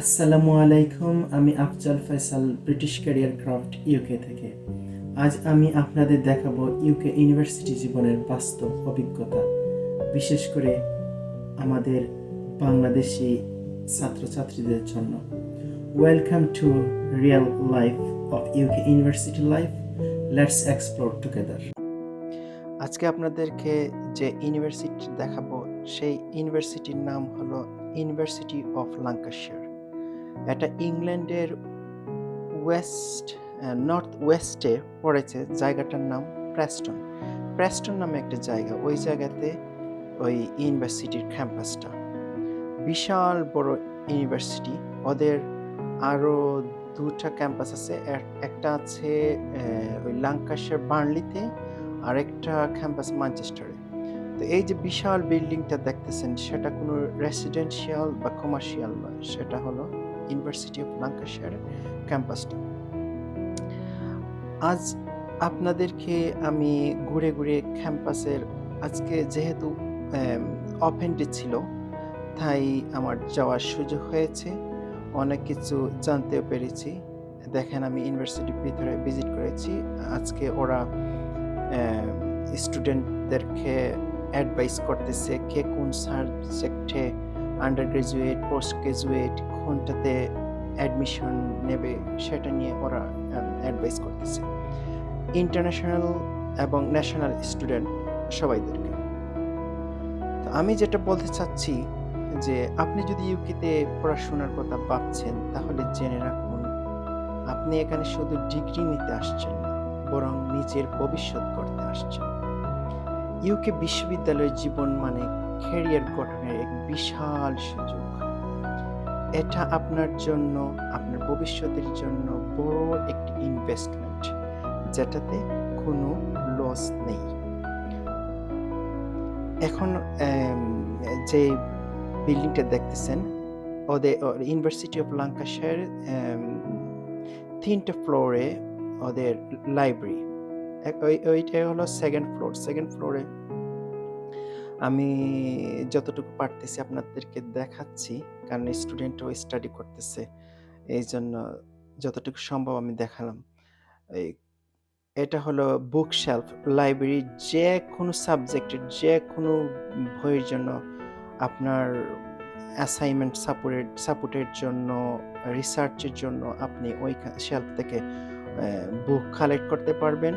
আসসালামু আলাইকুম, আমি Afzal Faisal, British Career Craft UK থেকে। আজ আমি আপনাদের দেখাবো ইউকে ইউনিভার্সিটি জীবনের বাস্তব অভিজ্ঞতা। বিশেষ করে আমাদের বাংলাদেশি ছাত্রছাত্রীদের জন্য। Welcome to real life of UK university life let's explore together আজকে আপনাদেরকে যে ইউনিভার্সিটি দেখাবো, সেই ইউনিভার্সিটির নাম হলো ইউনিভার্সিটি অফ লাঙ্কাশায়ার এটা ইংল্যান্ডের ওয়েস্ট নর্থ ওয়েস্টে পড়েছে জায়গাটার নাম প্রেস্টন। প্রেস্টন নামে একটা জায়গা, ওই জায়গাতে ওই ইউনিভার্সিটির ক্যাম্পাসটা। বিশাল বড় ইউনিভার্সিটি, ওদের আরও দুটা ক্যাম্পাস আছে একটা আছে ওই লাঙ্কাশের বার্নলিতে আর একটা ক্যাম্পাস ম্যানচেস্টারে। তো এই যে বিশাল বিল্ডিংটা দেখতেছেন, সেটা কোনো রেসিডেন্সিয়াল বা কমার্শিয়াল নয়, সেটা হলো ইউনিভার্সিটি অফ ল্যাঙ্কাশায়ার ক্যাম্পাসটা আজ আপনাদেরকে আমি ঘুরে ঘুরে ক্যাম্পাসের আজকে যেহেতু ওপেন ডে ছিল, তাই আমার যাওয়ার সুযোগ হয়েছে। অনেক কিছু জানতেও পেরেছি। দেখেন আমি ইউনিভার্সিটির ভিতরে ভিজিট করেছি। আজকে ওরা স্টুডেন্টদেরকে অ্যাডভাইস করতেছে কে কোন সাবজেক্টে আন্ডার গ্রাজুয়েট পোস্ট গ্রাজুয়েট কোনটাতে অ্যাডমিশন নেবে সেটা নিয়ে ওরা অ্যাডভাইস করতেছে। ইন্টারন্যাশনাল এবং ন্যাশনাল স্টুডেন্ট সবাইদেরকে। তো আমি যেটা বলতে চাচ্ছি যে, আপনি যদি ইউকেতে পড়াশোনার কথা ভাবছেন, তাহলে জেনে রাখুন, আপনি এখানে শুধু ডিগ্রি নিতে আসছেন না, বরং নিজের ভবিষ্যৎ করতে আসছেন। ইউকে বিশ্ববিদ্যালয়ের জীবন মানে ক্যারিয়ার গঠনের এক বিশাল সুযোগ। এটা আপনার জন্য, আপনার ভবিষ্যতের জন্য বড় একটি ইনভেস্টমেন্ট যেটাতে কোনো লস নেই। এখন যে বিল্ডিংটা দেখতেছেন, ওদের ইউনিভার্সিটি অফ লাঙ্কাশায়ার তিনটে ফ্লোরে ওদের লাইব্রেরি ওইটা হলো সেকেন্ড ফ্লোর সেকেন্ড ফ্লোরে আমি যতটুকু পারতেছি আপনাদেরকে দেখাচ্ছি, কারণ স্টুডেন্টও স্টাডি করতেছে এই জন্য যতটুকু সম্ভব আমি দেখালাম। এই এটা হলো বুক শেলফ লাইব্রেরি যে কোনো সাবজেক্টের যে কোনো বইয়ের জন্য আপনার অ্যাসাইনমেন্ট সাপোর্টের সাপোর্টের জন্য রিসার্চের জন্য আপনি ওই শেলফ থেকে বুক কালেক্ট করতে পারবেন।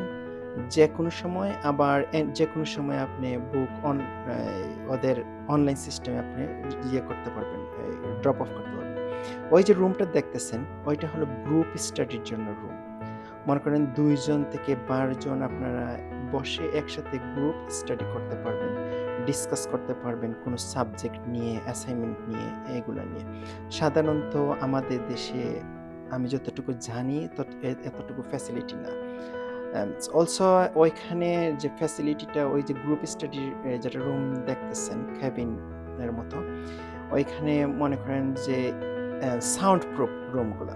যে কোনো সময় আবার যে কোনো সময় আপনি বুক অন ওদের অনলাইন সিস্টেমে আপনি ইয়ে করতে পারবেন ড্রপ অফ করতে পারবেন। ওই যে রুমটা দেখতেছেন, ওইটা হলো গ্রুপ স্টাডির জন্য রুম মনে করেন দুইজন থেকে বারোজন আপনারা বসে একসাথে গ্রুপ স্টাডি করতে পারবেন ডিসকাস করতে পারবেন কোনো সাবজেক্ট নিয়ে অ্যাসাইনমেন্ট নিয়ে, এগুলো নিয়ে। সাধারণত আমাদের দেশে আমি যতটুকু জানি, তত এতটুকু ফ্যাসিলিটি না। অলসো ওইখানে যে ফ্যাসিলিটিটা ওই যে গ্রুপ স্টাডির যেটা রুম দেখতেছেন ক্যাবিনের মতো, ওইখানে মনে করেন যে সাউন্ড প্রুফ রুমগুলো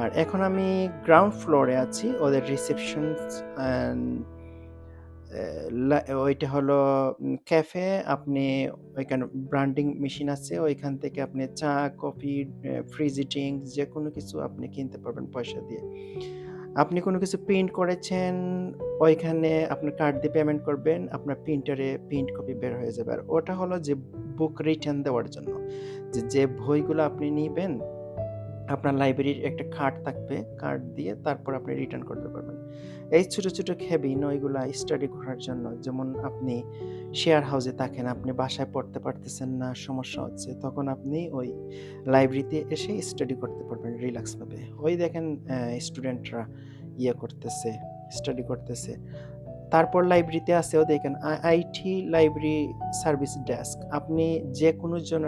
আর এখন আমি গ্রাউন্ড ফ্লোরে আছি, ওদের রিসেপশন ওইটা হলো ক্যাফে আপনি ওইখানে ব্র্যান্ডিং মেশিন আছে, ওইখান থেকে আপনি চা কফি ফ্রিজি যে কোনো কিছু আপনি কিনতে পারবেন পয়সা দিয়ে। আপনি কোনো কিছু প্রিন্ট করেছেন, ওইখানে আপনার কার্ড দিয়ে পেমেন্ট করবেন, আপনার প্রিন্টারে প্রিন্ট কপি বের হয়ে যাবে। আর ওটা হলো যে বুক রিটার্ন দেওয়ার জন্য। যে যে বইগুলো আপনি নিবেন, আপনার লাইব্রেরির একটা কার্ড থাকবে কার্ড দিয়ে তারপর আপনি রিটার্ন করতে পারবেন। এই ছোট ছোট খেবিন ওইগুলা স্টাডি করার জন্য, যেমন আপনি শেয়ার হাউসে থাকেন, আপনি বাসায় পড়তে পারতেছেন না, সমস্যা হচ্ছে, তখন আপনি ওই লাইব্রেরিতে এসে স্টাডি করতে পারবেন রিল্যাক্সভাবে ওই দেখেন স্টুডেন্টরা ইয়ে করতেছে স্টাডি করতেছে। তারপর লাইব্রেরিতে আছে, ও দেখেন আইটি লাইব্রেরি সার্ভিস ডেস্ক আপনি যে কোনো জন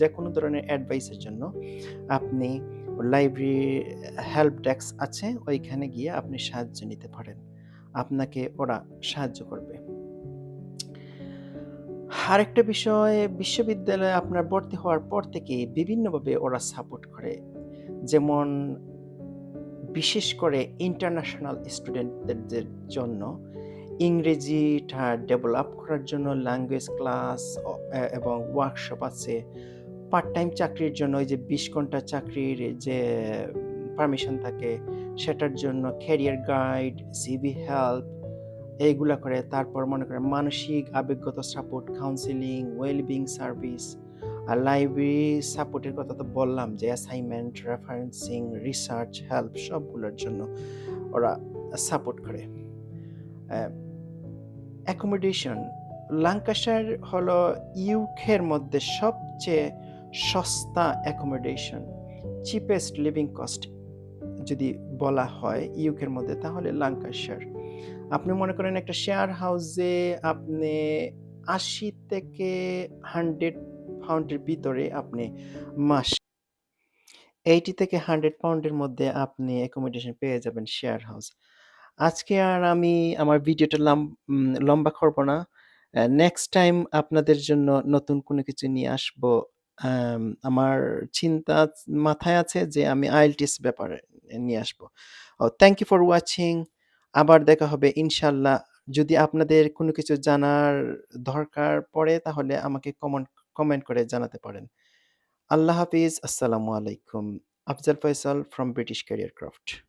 যে কোনো ধরনের অ্যাডভাইসের জন্য আপনি লাইব্রেরি হেল্প ডেস্ক আছে, ওইখানে গিয়ে আপনি সাহায্য নিতে পারেন। আপনাকে ওরা সাহায্য করবে। আরেকটা বিষয়, বিশ্ববিদ্যালয়ে আপনার ভর্তি হওয়ার পর থেকে বিভিন্নভাবে ওরা সাপোর্ট করে। যেমন, বিশেষ করে ইন্টারন্যাশনাল স্টুডেন্টদের জন্য ইংরেজিটা ডেভেলপ করার জন্য ল্যাঙ্গুয়েজ ক্লাস এবং ওয়ার্কশপ আছে। পার্ট টাইম চাকরির জন্য ওই যে ২০ ঘণ্টা চাকরির যে পারমিশন থাকে সেটার জন্য ক্যারিয়ার গাইড, সিভি হেল্প এইগুলা করে। তারপর মনে করেন মানসিক আবেগগত সাপোর্ট, কাউন্সেলিং, ওয়েলবিং সার্ভিস, আর লাইব্রেরি সাপোর্টের কথা তো বললাম যে অ্যাসাইনমেন্ট, রেফারেন্সিং, রিসার্চ হেল্প সবগুলোর জন্য ওরা সাপোর্ট করে। অ্যাকোমোডেশন ল্যাঙ্কাশায়ার হলো ইউকের মধ্যে সবচেয়ে সস্তা অ্যাকোমোডেশন, চিপেস্ট লিভিং কস্ট যদি বলা হয় ইউকের মধ্যে তাহলে ল্যাঙ্কাশায়ার। আপনি মনে করেন একটা শেয়ার হাউসে আপনি ৮০ থেকে 100 পাউন্ডের ভিতরে আপনি মাস 80 থেকে 100 পাউন্ডের মধ্যে আপনি অ্যাকোমোডেশন পেয়ে যাবেন শেয়ার হাউস। আজকে আর আমি আমার ভিডিওটা লম্বা করব না। নেক্সট টাইম আপনাদের জন্য নতুন কোনো কিছু নিয়ে আসব। আম, আমার চিন্তা মাথায় আছে যে আমি আইএলটিএস ব্যাপারে নিয়ে আসব। ও থ্যাংক ইউ ফর ওয়াচিং। আবার দেখা হবে ইনশাআল্লাহ। যদি আপনাদের কোনো কিছু জানার দরকার পড়ে, তাহলে আমাকে কমন্ট কমেন্ট করে জানাতে পারেন। আল্লাহ হাফিজ। আসসালামু আলাইকুম। Afzal Faisal from British Career Craft.